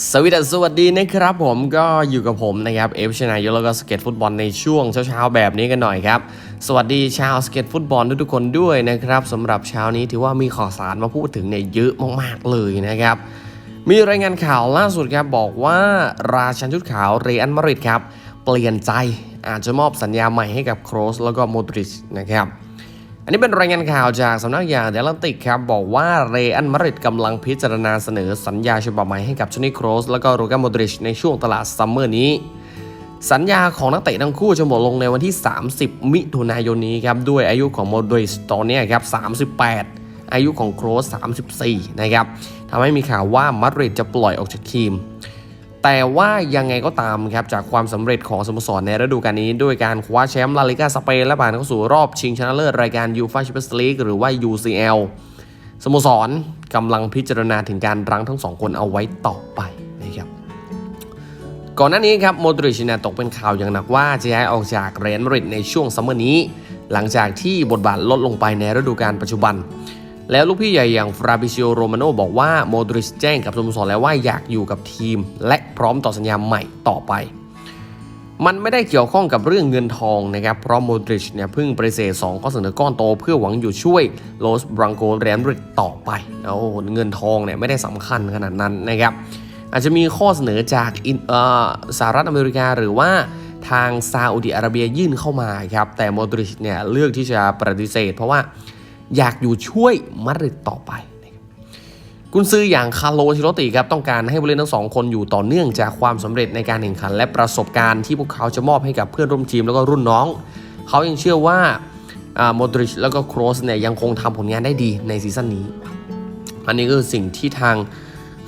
สวัสดีสวัสดีนะครับผมก็อยู่กับผมนะครับเอฟชนายแล้วก็สเก็ตฟุตบอลในช่วงเช้าๆแบบนี้กันหน่อยครับ สวัสดีชาวสเก็ตฟุตบอลทุกๆคนด้วยนะครับสำหรับเช้านี้ถือว่ามีข่าวสารมาพูดถึงเนี่ยเยอะมากๆเลยนะครับ มีรายงานข่าวล่าสุดครับบอกว่าราชันชุดขาวเรอันมาริดครับ เปลี่ยนใจอาจจะมอบสัญญาใหม่ให้กับโครสแล้วก็โมดริชนะครับ อันนี้เป็นรายงานข่าวจากสำนักยาเดลันติกครับ บอกว่าเรอันมาริดกำลังพิจารณาเสนอสัญญาฉบับใหม่ให้กับชนีโครสแล้วก็โรกาโมดริชในช่วงตลาดซัมเมอร์นี้ สัญญาของนักเตะทั้งคู่จะหมดลงในวันที่ 30 มิถุนายนนี้ครับ ด้วยอายุของโมดริชตอนนี้ครับ 38 อายุของโครส 34 นะครับทำให้มีข่าวว่ามาริดจะปล่อยออกจากทีม แต่ว่ายังไงก็ตามครับจากความสำเร็จของสโมสรในฤดูกาลนี้ ด้วยการคว้าแชมป์ลาลิกาสเปนและผ่านเข้าสู่รอบชิงชนะเลิศรายการยูฟาแชมเปี้ยนส์ลีกหรือว่า UCL สโมสรกำลังพิจารณาถึงการรั้งทั้งสองคนเอาไว้ต่อไปนะครับก่อนหน้านี้ครับโมดริชเนี่ยตกเป็นข่าวอย่างหนักว่าจะย้ายออกจากเรอัลมาดริดในช่วงซัมเมอร์นี้ หลังจากที่บทบาทลดลงไปในฤดูกาลปัจจุบัน แล้วลูกพี่ใหญ่อย่างฟราบิซิโอโรมาโนบอกว่าโมดริชแจ้งกับสโมสรแล้วว่าอยากอยู่กับทีม และพร้อมต่อสัญญาใหม่ต่อไป มันไม่ได้เกี่ยวข้องกับเรื่องเงินทองนะครับ เพราะโมดริชเนี่ยเพิ่งปฏิเสธ2ข้อเสนอก้อนโตเพื่อหวังอยู่ช่วยโลสบรังโกเรอัลมริดต่อไปโอ้เงินทองเนี่ยไม่ได้สำคัญขนาดนั้นนะครับอาจจะมีข้อเสนอจากอินเอ่อสหรัฐอเมริกาหรือว่าทางซาอุดิอาระเบียยื่นเข้ามาครับแต่โมดริชเนี่ยเลือกที่จะปฏิเสธ เพราะว่า อยากอยู่ช่วยมาดริดต่อไปนะครับกุนซืออย่างคาร์โลชิโรติครับต้องการให้ผู้เล่นทั้งสองคนอยู่ต่อเนื่องจากความสำเร็จในการแข่งขัน และประสบการณ์ที่พวกเขาจะมอบให้กับเพื่อนร่วมทีมแล้วก็รุ่นน้อง เขายังเชื่อว่าโมดริชแล้วก็โครสเนี่ยยังคงทำผลงานได้ดีในซีซั่นนี้ อันนี้ก็คือสิ่งที่ทาง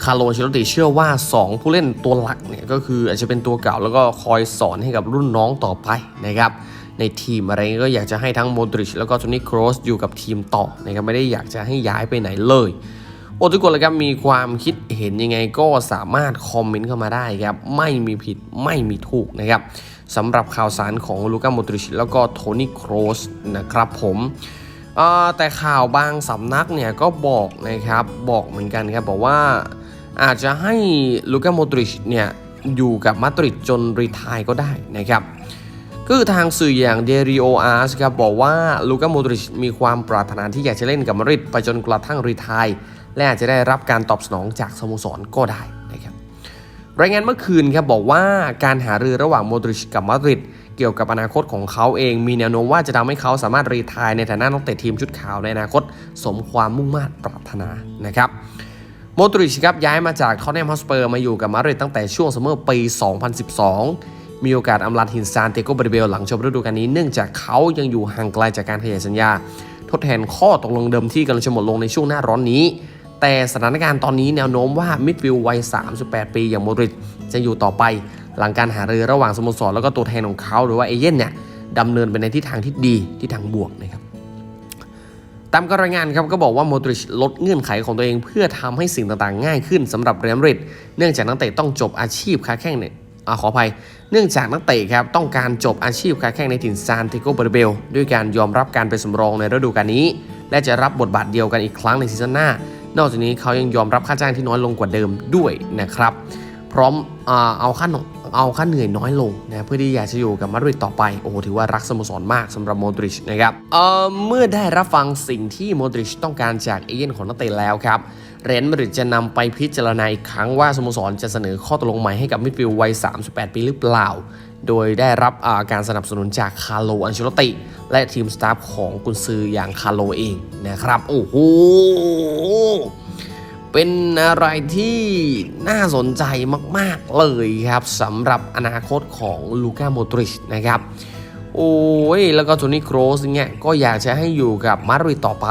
คาร์โลเชลติเชื่อว่า 2 ผู้เล่นตัวหลักเนี่ยก็คืออาจจะเป็นตัวเก่าแล้วก็คอยสอนให้กับรุ่นน้องต่อไปนะครับ ในทีมอะไรก็อยากจะให้ทั้งโมดริชแล้วก็โทนี่ครอสอยู่กับทีมต่อนะครับไม่ได้อยากจะให้ย้ายไปไหนเลย โอ้ทุกคนเลยครับมีความคิดเห็นยังไงก็สามารถคอมเมนต์เข้ามาได้ครับไม่มีผิดไม่มีถูกนะครับสำหรับข่าวสารของลูก้าโมดริชแล้วก็โทนี่ครอสนะครับผมแต่ข่าวบางสำนักเนี่ยก็บอกนะครับบอกเหมือนกันครับบอกว่าอาจจะให้ลูกาโมดริชเนี่ยอยู่กับมาดริดจนรีทายก็ได้นะครับ คือทางสื่ออย่างเดริโออาร์สครับบอกว่าลูกาโมดริชมีความปรารถนาที่อยากจะเล่นกับมาดริดไปจนกระทั่งรีทายและอาจจะได้รับการตอบสนองจากสโมสรก็ได้นะครับรายงานเมื่อคืนครับบอกว่าการหารือระหว่างโมดริชกับมาดริดเกี่ยวกับอนาคตของเขาเองมีแนวโน้มว่าจะทำให้เขาสามารถรีทายในฐานะนักเตะทีมชุดขาวในอนาคต สมความมุ่งมา่ปรารถนานะครับโมดริชครับย้ายมาจากทอตแนมฮอสเปอร์มาอยู่กับมาดริดตั้งแต่ช่วงซัมเมอร์ปี 2012 มีโอกาสอำลาทีมซานเตโกบริเบลหลังจบฤดูกาลนี้เนื่องจากเขายังอยู่ห่างไกลจากการขยายสัญญา ทดแทนข้อตกลงเดิมที่กำลังจะหมดลงในช่วงหน้าร้อนนี้ แต่สถานการณ์ตอนนี้แนวโน้มว่ามิดฟิลด์วัย 38 ปีอย่างโมดริชจะอยู่ต่อไป หลังการหารือระหว่างสโมสรแล้วก็ตัวแทนของเขาหรือว่าเอเย่นเนี่ยดำเนินไปในทิศทางที่ดีที่ทางบวกนะครับตามการรายงานครับก็บอกว่าโมดริชลดเงื่อนไขของตัวเองเพื่อทำให้สิ่งต่างๆ ง่ายขึ้นสำหรับเรอัลมาดริดเนื่องจากนักเตะต้องจบอาชีพค้าแข่งเนี่ย อขออภัย เนื่องจากนักเตะครับต้องการจบอาชีพค้าแข่งในถิ่นซานติโกบอร์เบลด้วยการยอมรับการเป็นสำรองในฤดูกาลนี้ และจะรับบทบาทเดียวกันอีกครั้งในซีซั่นหน้า นอกจากนี้เขายังยอมรับค่าจ้างที่น้อยลงกว่าเดิมด้วยนะครับ พร้อมอเอาค่าเอาค่าเหนื่อยน้อยลงนะเพื่อที่อยากจะอยู่กับมาดริดต่อไป โอ้โหถือว่ารักสโมสรมากสำหรับโมดริชนะครับเเมื่อได้รับฟังสิ่งที่โมดริชต้องการจากเอเย่นของนักเตะแล้วครับ เรอัลมาดริดจะนำไปพิจารณาอีกครั้งว่าสโมสรจะเสนอข้อตกลงใหม่ให้กับมิดฟิลด์วัย 38 ปีหรือเปล่า โดยได้รับาการสนับสนุนจากคาร์โลอันเชลติ และทีมสตาฟของกุนซืออย่างคาร์โลเองนะครับ โอ้โห เป็นอะไรที่น่าสนใจมาก ๆ เลยครับสำหรับอนาคตของลูก้าโมดริชนะครับ โอ้ย แล้วก็โทนี่โครสเนี่ยก็อยากจะให้อยู่กับมาดริดต่อไป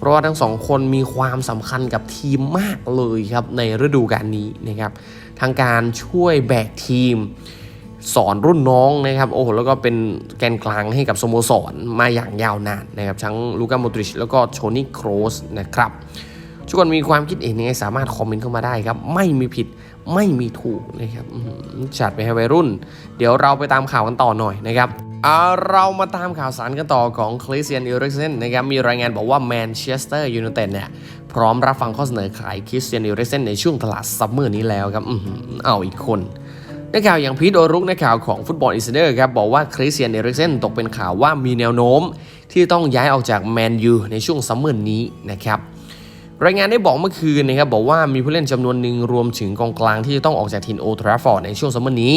เพราะว่าทั้งสองคนมีความสำคัญกับทีมมากเลยครับในฤดูกาลนี้นะครับทางการช่วยแบกทีมสอนรุ่นน้องนะครับโอ้โหแล้วก็เป็นแกนกลางให้กับสโมสรมาอย่างยาวนานนะครับทั้งลูก้าโมดริชแล้วก็โทนี่โครสนะครับทุกคนมีความคิดเห็นยังไงสามารถคอมเมนต์เข้ามาได้ครับ ไม่มีผิดไม่มีถูกนะครับจัดไปให้วัยรุ่น เดี๋ยวเราไปตามข่าวกันต่อหน่อยนะครับ เรามาตามข่าวสารกันต่อของคริสเตียนอิริกเซนนะครับมีรายงานบอกว่าแมนเชสเตอร์ยูไนเต็ดเนี่ยพร้อมรับฟังข้อเสนอขายคริสเตียนอิริกเซนในช่วงตลาดซัมเมอร์นี้แล้วครับอื้อหือเอาอีกคนนักข่าวอย่างพีทโอรุกนักข่าวของฟุตบอลอินไซเดอร์ครับบอกว่าคริสเตียนอิริกเซนตกเป็นข่าวว่ามีแนวโน้ม ที่ต้องย้ายออกจากแมนยูในช่วงซัมเมอร์นี้นะครับ รายงานได้บอกเมื่อคืนนะครับบอกว่ามีผู้เล่นจำนวนหนึ่งรวมถึงกองกลางที่จะต้องออกจากทีมโอทราฟอร์ดในช่วงซัมเมอร์นี้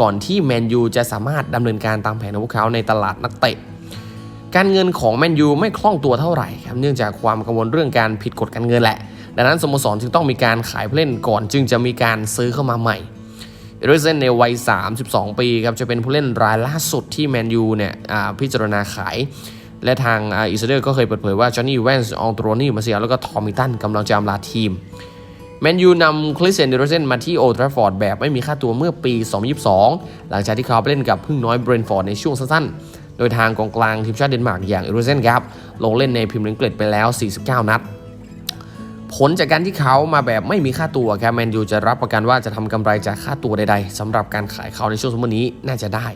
ก่อนที่แมนยูจะสามารถดำเนินการตามแผนของพวกเขาในตลาดนักเตะ การเงินของแมนยูไม่คล่องตัวเท่าไหร่ครับเนื่องจากความกังวลเรื่องการผิดกฎการเงินแหละ ดังนั้นสโมสรจึงต้องมีการขายผู้เล่นก่อนจึงจะมีการซื้อเข้ามาใหม่เอริกเซนในวัย 32 ปีครับจะเป็นผู้เล่นรายล่าสุดที่แมนยูเนี่ยพิจารณาขาย และทางอิสราเอลก็เคยเปิดเผยว่าจอห์นนี่แวนส์อองโตรนี่มาเซียแล้วก็ทอมมิตันกำลังจะอำลาทีมแมนยูนำคริสเตียนเดโรเซนมาที่โอทราฟอร์ดแบบไม่มีค่าตัวเมื่อปี 2022 หลังจากที่เขาไปเล่นกับพึ่งน้อยเบรนฟอร์ดในช่วงสั้นๆ โดยทางกองกลางทีมชาติเดนมาร์กอย่างเอโรเซนครับลงเล่นในพรีเมียร์ลีกอังกฤษไปแล้ว 49 นัด ผลจากการที่เขามาแบบไม่มีค่าตัวครับแมนยูจะรับประกันว่าจะทำกำไรจากค่าตัวใดๆสำหรับการขายเขาในช่วงสมมตินี้น่าจะได้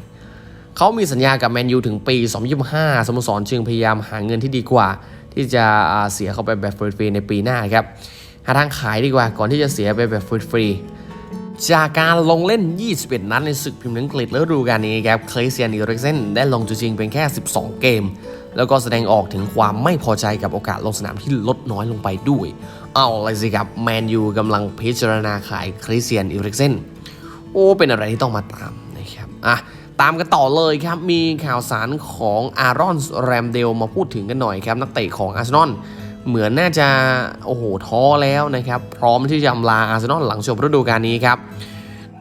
เขามีสัญญากับแมนยูถึงปี 2025 สโมสรจึงพยายามหาเงินที่ดีกว่า ที่จะเสียเข้าไปแบบฟรีๆในปีหน้าครับ หาทางขายดีกว่าก่อนที่จะเสียไปแบบฟรีๆจากการลงเล่น 21 นัดในศึกพรีเมียร์ลีกอังกฤษฤดูกาลนี้ครับคริสเตียนอิริกเซนได้ลงจริงเป็นแค่ 12 เกม แล้วก็แสดงออกถึงความไม่พอใจกับโอกาสลงสนามที่ลดน้อยลงไปด้วย เอาเลยสิครับแมนยูกำลังพิจารณาขายคริสเตียนอิริกเซนโอ้เป็นอะไรที่ต้องมาตามนะครับอะ ตามกันต่อเลยครับ มีข่าวสารของอารอนแรมเดลมาพูดถึงกันหน่อยครับ นักเตะของอาร์เซนอลเหมือนน่าจะโอ้โหท้อแล้วนะครับ พร้อมที่จะอำลาอาร์เซนอลหลังจบฤดูกาลนี้ครับ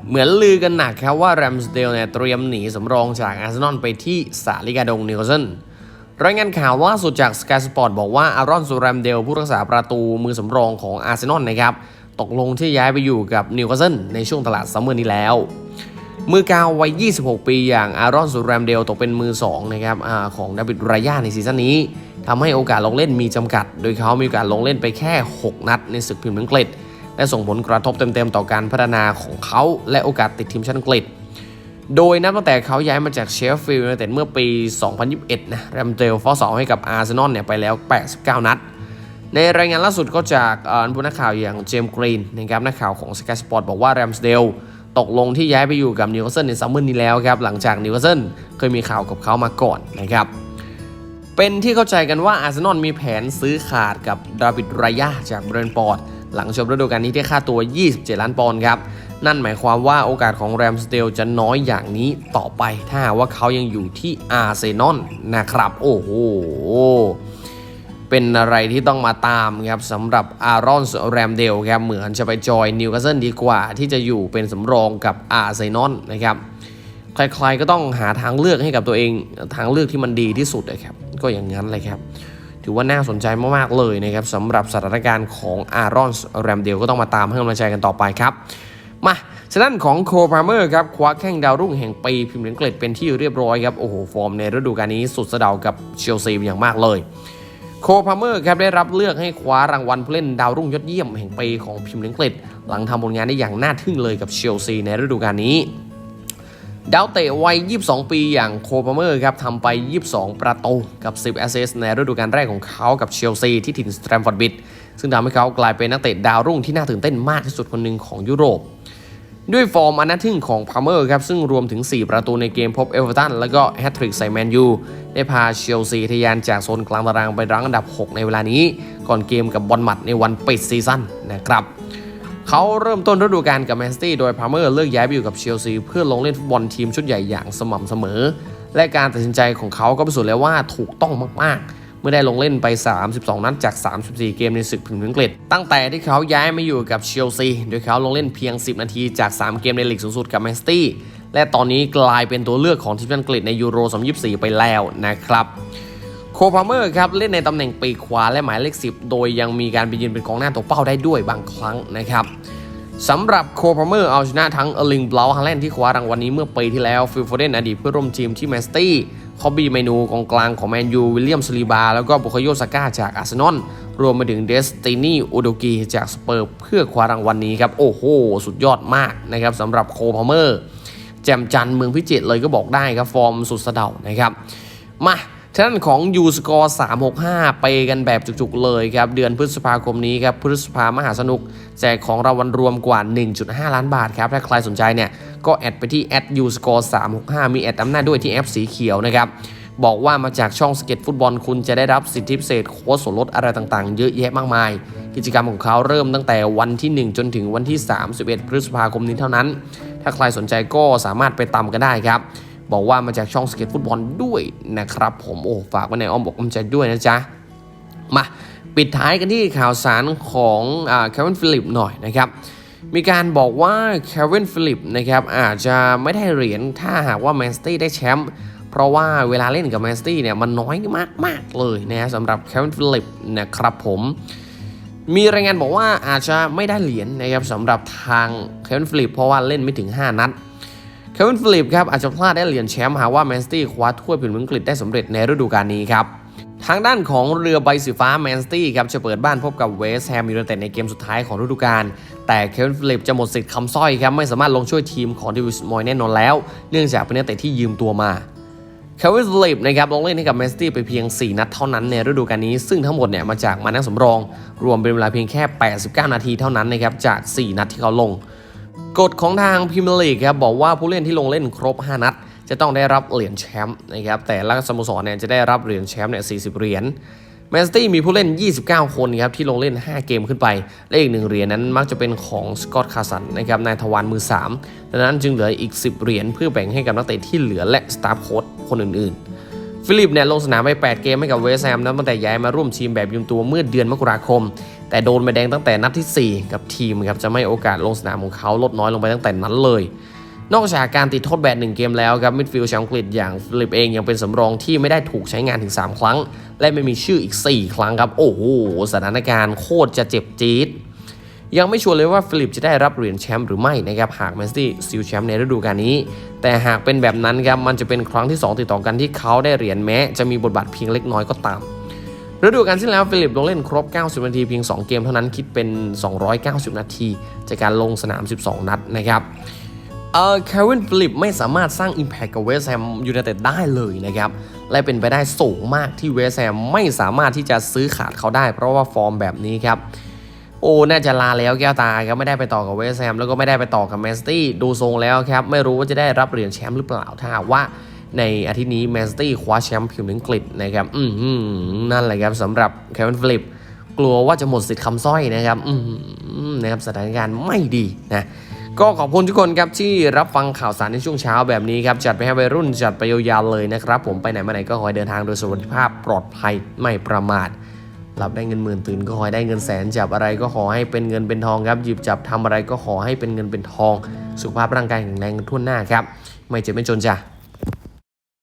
เหมือนลือกันหนักครับว่าแรมสเดลเนี่ยเตรียมหนีสำรองจากอาร์เซนอลไปที่สาลิกาดงนิวคาสเซิลรายงานข่าวล่าสุดจาก Sky Sport บอกว่าอารอนซูแรมเดลผู้รักษาประตูมือสำรองของอาร์เซนอลนะครับตกลงที่ย้ายไปอยู่กับนิวคาสเซิลในช่วงตลาดซัมเมอร์นี้แล้ว มือกาววัย 26 ปีอย่างอารอนซูแรมเดลตกเป็นมือ 2 นะครับอของดาวิดรายาในซีซั่นนี้ทำให้โอกาสลงเล่นมีจำกัด โดยเขามีโอกาสลงเล่นไปแค่ 6 นัดในศึกพรีเมียร์ลีกอังกฤษ และส่งผลกระทบเต็มๆ ต่อการพัฒนาของเขาและโอกาสติดทีมชาติอังกฤษ โดยนับตั้งแต่เขาย้ายมาจากเชฟฟิลด์ยูไนเต็ดเมื่อปี 2021 นะแรมเดลฟอสสองให้กับอาร์เซนอลเนี่ยไปแล้ว 89 นัดในรายงานล่าสุดก็จากอ่อผู้นักข่าวอย่างเจมส์กรีนนะครับนักข่าวของ Sky Sport บอกว่าแรมสเดล ตกลงที่ย้ายไปอยู่กับนิวคาสเซิลในซัมเมอร์นี้แล้วครับหลังจากนิวคาสเซิลเคยมีข่าวกับเขามาก่อนนะครับเป็นที่เข้าใจกันว่าอาร์เซนอลมีแผนซื้อขาดกับดาวิดรายาจากเบรนท์ฟอร์ดหลังจบฤดูกาลนี้ที่ค่าตัว 27 ล้านปอนด์ครับ นั่นหมายความว่าโอกาสของแรมสเดลจะน้อยอย่างนี้ต่อไปถ้าว่าเขายังอยู่ที่อาร์เซนอลนะครับ โอ้โห เป็นอะไรที่ต้องมาตามครับสำหรับอารอนแรมเดลครับเหมือนจะไปจอยนิวคาสเซิลดีกว่า ที่จะอยู่เป็นสำรองกับอาร์เซนอลนะครับใครๆก็ต้องหาทางเลือกให้กับตัวเองทางเลือกที่มันดีที่สุดนะครับก็อย่างนั้นเลยครับ ถือว่าน่าสนใจมากๆเลยนะครับสำหรับสถานการณ์ของอารอนแรมเดลก็ต้องมาตามให้กำลังใจกันต่อไปครับมาฉะนั้นของโคพาร์เมอร์ครับคว้าแข้งดาวรุ่งแห่งปีพรีเมียร์ลีกอังกฤษเป็นที่เรียบร้อยครับ โอ้โห ฟอร์มในฤดูกาลนี้สุดสะเดากับเชลซีอย่างมากเลย โคพาเมอร์ครับได้รับเลือกให้คว้ารางวัลผู้เล่นดาวรุ่งยอดเยี่ยมแห่งปีของพรีเมียร์ลีกอังกฤษหลังทำผลงานได้อย่างน่าทึ่งเลยกับเชลซีในฤดูกาลนี้ดาวเตะวัย 22 ปีอย่างโคพาเมอร์ครับทำไป 22 ประตูกับ 10 แอสเซสในฤดูกาลแรกของเขากับเชลซีที่ถิ่นสแตมฟอร์ดบิดซึ่งทำให้เขากลายเป็นนักเตะดาวรุ่งที่น่าตื่นเต้นมากที่สุดคนหนึ่งของยุโรป ด้วยฟอร์มอันน่าทึ่งของพาเมอร์ครับ ซึ่งรวมถึง 4 ประตูในเกมพบเอเวอร์ตันแล้วก็แฮตทริกใส่แมนยูได้พาเชลซีทะยานจากโซนกลางตารางไปรั้งอันดับ 6 ในเวลานี้ ก่อนเกมกับบอลหมัดในวันปิดซีซั่นนะครับเขาเริ่มต้นฤดูกาลกับแมนซิตี้โดยพาเมอร์เลือกย้ายไปอยู่กับเชลซีเพื่อลงเล่นฟุตบอลทีมชุดใหญ่อย่างสม่ำเสมอ และการตัดสินใจของเขาก็พิสูจน์แล้วว่าถูกต้องมากๆ เมื่อได้ลงเล่นไป 32 นัดจาก 34 เกมในศึกพรีเมียร์อังกฤษ ตั้งแต่ที่เขาย้ายมาอยู่กับเชลซี โดยเขาลงเล่นเพียง 10 นาทีจาก 3 เกมในลีกสูงสุดกับแมนซิตี้และตอนนี้กลายเป็นตัวเลือกของทีมอังกฤษในยูโร2024 ไปแล้วนะครับโคพาเมอร์ครับเล่นในตำแหน่งปีกขวาและหมายเลข 10 โดยยังมีการไปยืนเป็นกองหน้าตัวเป้าได้ด้วยบางครั้งนะครับสำหรับโคพาเมอร์เอาชนะทั้งเอลิงบลาวฮาแลนด์ที่คว้ารางวัลนี้เมื่อปีที่แล้วฟิลโฟเดนอดีตเพื่อร่วมทีมที่แมนซิตี้ คอบบี้เมนูกองกลางของแมนยูวิลเลียมสลีบา แล้วก็บุคโยสก้าจากอาร์เซนอลรวมไปถึงเดสตินีอูโดกีจากสเปอร์เพื่อคว้ารางวัลนี้ครับ โอ้โห สุดยอดมากนะครับสำหรับโคพาเมอร์ แจมจันเมืองพิจิตรเลยก็บอกได้ครับ ฟอร์มสุดสะเดานะครับ มาทางด้านของยูสกอร์365 ไปกันแบบจุกๆเลยครับ เดือนพฤษภาคมนี้ครับ พฤษภามหาสนุก แจกของรางวัลรวมกว่า 1.5 ล้านบาทครับ ถ้าใครสนใจเนี่ย ก็แอดไปที่แอดยูสกอร์365มีแอดอำนาจด้วยที่แอปสีเขียวนะครับบอกว่ามาจากช่องสเก็ตฟุตบอลคุณจะได้รับสิทธิพิเศษโค้ดส่วนลดอะไรต่างๆ เยอะแยะมากมาย กิจกรรมของเขาเริ่มตั้งแต่วันที่ 1 จนถึงวันที่ 31 พฤษภาคมนี้เท่านั้น ถ้าใครสนใจก็สามารถไปตามกันได้ครับ บอกว่ามาจากช่องสเก็ตฟุตบอลด้วยนะครับ ผมโอ้ฝากไว้ในอ้อมอกอ้อมใจด้วยนะจ๊ะ มาปิดท้ายกันที่ข่าวสารของเควินฟิลิปหน่อยนะครับ มีการบอกว่าเควินฟิลิปนะครับอาจจะไม่ได้เหรียญถ้าหากว่าแมนสตี้ได้แชมป์เพราะว่าเวลาเล่นกับแมนสตี้เนี่ยมันน้อยมากๆเลยนะสำหรับเควินฟิลิปนะครับผมมีรายงานบอกว่าอาจจะไม่ได้เหรียญนะครับสำหรับทางเควินฟิลิปเพราะว่าเล่นไม่ถึง 5 นัดเควินฟิลิปครับอาจจะพลาดได้เหรียญแชมป์หากว่าแมนสตี้คว้าถ้วยผิวอังกฤษได้สำเร็จในฤดูกาลนี้ครับ ทางด้านของเรือใบสีฟ้าแมนสตี้ครับจะเปิดบ้านพบกับเวสต์แฮมยูไนเต็ดในเกมสุดท้ายของฤดูกาลแต่เควินฟิลิปจะหมดสิทธิ์คำสร้อยครับไม่สามารถลงช่วยทีมของดิวิสมอยแน่นอนแล้ว เนื่องจากเป็นนักเตะที่ยืมตัวมาเควินฟิลิปนะครับลงเล่นให้กับแมนสตี้ไปเพียง 4 นัดเท่านั้นในฤดูกาลนี้ ซึ่งทั้งหมดเนี่ยมาจากมานั่งสำรอง รวมเป็นเวลาเพียงแค่ 89 นาทีเท่านั้นนะครับจาก 4 นัดที่เขาลง กฎของทางพรีเมียร์ลีกครับบอกว่าผู้เล่นที่ลงเล่นครบ 5 นัด จะต้องได้รับเหรียญแชมป์นะครับแต่ละสโมสรเนี่ยจะได้รับเหรียญแชมป์เนี่ย40 เหรียญแมนสตี้มีผู้เล่น 29 คนครับที่ลงเล่น 5 เกมขึ้นไป และอีกหนึ่งเหรียญนั้นมักจะเป็นของสกอตคาสันนะครับนายทวารมือ 3 ดังนั้นจึงเหลืออีก 10 เหรียญเพื่อแบ่งให้กับนักเตะที่เหลือและสตาฟโค้ชคนอื่นๆ ฟิลิปเนี่ยลงสนามไป 8 เกมให้กับเวสต์แฮมนะตั้งแต่ย้ายมาร่วมทีมแบบยืมตัวเมื่อเดือนมกราคม แต่โดนใบแดงตั้งแต่นัดที่ 4 กับทีมครับจะไม่โอกาสลงสนามของเขาลดน้อยลงไปตั้งแต่นั้นเลย นอกจากการติดโทษแบนหนึ่งเกมแล้วครับมิดฟิลด์ชาวอังกฤษอย่างฟิลิปเองยังเป็นสำรองที่ไม่ได้ถูกใช้งานถึง 3 ครั้ง และไม่มีชื่ออีก 4 ครั้งครับ โอ้โหสถานการณ์โคตรจะเจ็บจี๊ดยังไม่ชัวร์เลยว่าฟิลิปจะได้รับเหรียญแชมป์หรือไม่นะครับหากแมนซิตี้ซิลแชมป์ในฤดูกาลนี้ แต่หากเป็นแบบนั้นครับมันจะเป็นครั้งที่ 2 ติดต่อกันที่เขาได้เหรียญแม้ จะมีบทบาทเพียงเล็กน้อยก็ตามฤดูกาลที่แล้วฟิลิปลงเล่นครบ 90 นาทีเพียง 2 เกมเท่านั้นคิดเป็น 290 นาทีจากการลงสนาม 12 นัดนะครับ เอ่อเควินฟิลิปไม่สามารถสร้าง Impact กับเวสแฮมยูไนเต็ดได้เลยนะครับ และเป็นไปได้สูงมากที่เวสแฮมไม่สามารถที่จะซื้อขาดเขาได้ เพราะว่าฟอร์มแบบนี้ครับ โอ้ น่าจะลาแล้วแก้วตาครับไม่ได้ไปต่อกับเวสแฮมแล้วก็ไม่ได้ไปต่อกับแมนซิตี้ดูทรงแล้วครับ ไม่รู้ว่าจะได้รับเหรียญแชมป์หรือเปล่าถ้าว่าในอาทิตย์นี้แมนซิตี้คว้าแชมป์พรีเมียร์อังกฤษนะครับอืมนั่นแหละครับสำหรับเควินฟิลิปกลัวว่าจะหมดสิทธิ์คำสร้อยนะครับอืมนะครับสถานการณ์ไม่ดีนะ ก็ขอบคุณทุกคนครับที่รับฟังข่าวสารในช่วงเช้าแบบนี้ครับจัดไปให้วัยรุ่นจัดไปยาวๆเลยนะครับ ผมไปไหนมาไหนก็ขอให้เดินทางโดยสวัสดิภาพปลอดภัยไม่ประมาทหลับได้เงินหมื่นตื่นก็ขอให้ได้เงินแสนจับอะไรก็ขอให้เป็นเงินเป็นทองครับหยิบจับทำอะไรก็ขอให้เป็นเงินเป็นทอง สุขภาพร่างกายแข็งแรงกันทั่วหน้าครับ ไม่เจ็บไม่จนจ้ะ